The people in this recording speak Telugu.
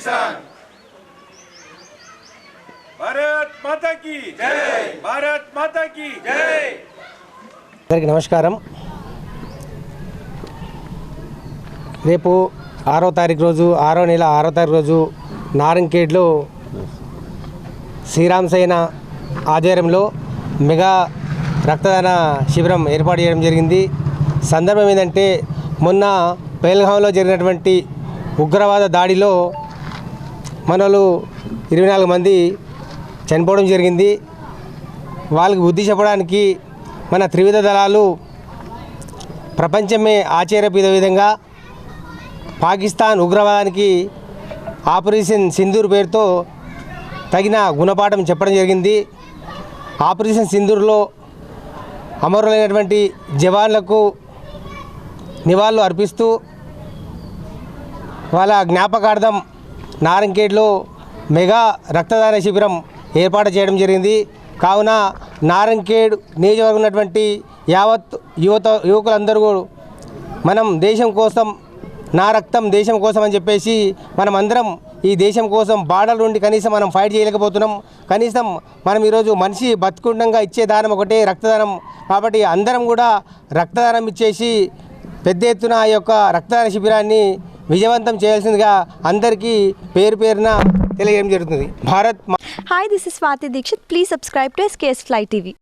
కిసాన్ భారత్ మాతాకి జై భారత్ మాతాకి జై నమస్కారం. రేపు ఆరో తారీఖు రోజు ఆరో నెల ఆరో తారీఖు రోజు నారంకేడ్లో శ్రీరామ్ సేన ఆధ్వర్యంలో మెగా రక్తదాన శిబిరం ఏర్పాటు చేయడం జరిగింది. సందర్భం ఏంటంటే మొన్న పేల్గాంలో జరిగినటువంటి ఉగ్రవాద దాడిలో మనలు ఇరవై నాలుగు మంది చనిపోవడం జరిగింది. వాళ్ళకి బుద్ధి చెప్పడానికి మన త్రివిధ దళాలు ప్రపంచమే ఆశ్చర్యపోయే విధంగా పాకిస్తాన్ ఉగ్రవాదానికి ఆపరేషన్ సింధూర్ పేరుతో తగిన గుణపాఠం చెప్పడం జరిగింది. ఆపరేషన్ సింధూర్లో అమరులైనటువంటి జవాన్లకు నివాళులు అర్పిస్తూ వాళ్ళ జ్ఞాపకార్థం నారంకేట్లో మెగా రక్తదాన శిబిరం ఏర్పాటు చేయడం జరిగింది. కావున నారంకేడ్ నియోజకవర్గం ఉన్నటువంటి యావత్ యువత యువకులందరూ మనం దేశం కోసం నా రక్తం దేశం కోసం అని చెప్పేసి మనం అందరం ఈ దేశం కోసం బాడల నుండి కనీసం మనం ఫైట్ చేయలేకపోతున్నాం. కనీసం మనం ఈరోజు మనిషి బతుకుండంగా ఇచ్చే దానం ఒకటే రక్తదానం. కాబట్టి అందరం కూడా రక్తదానం ఇచ్చేసి పెద్ద ఎత్తున ఈ యొక్క రక్తదాన శిబిరాన్ని విజయవంతం చేయాల్సిందిగా అందరికీ పేరు పేరున తెలియజేయడం జరుగుతుంది. Bharat hi this is Swathi Dikshit please subscribe to SKS fly TV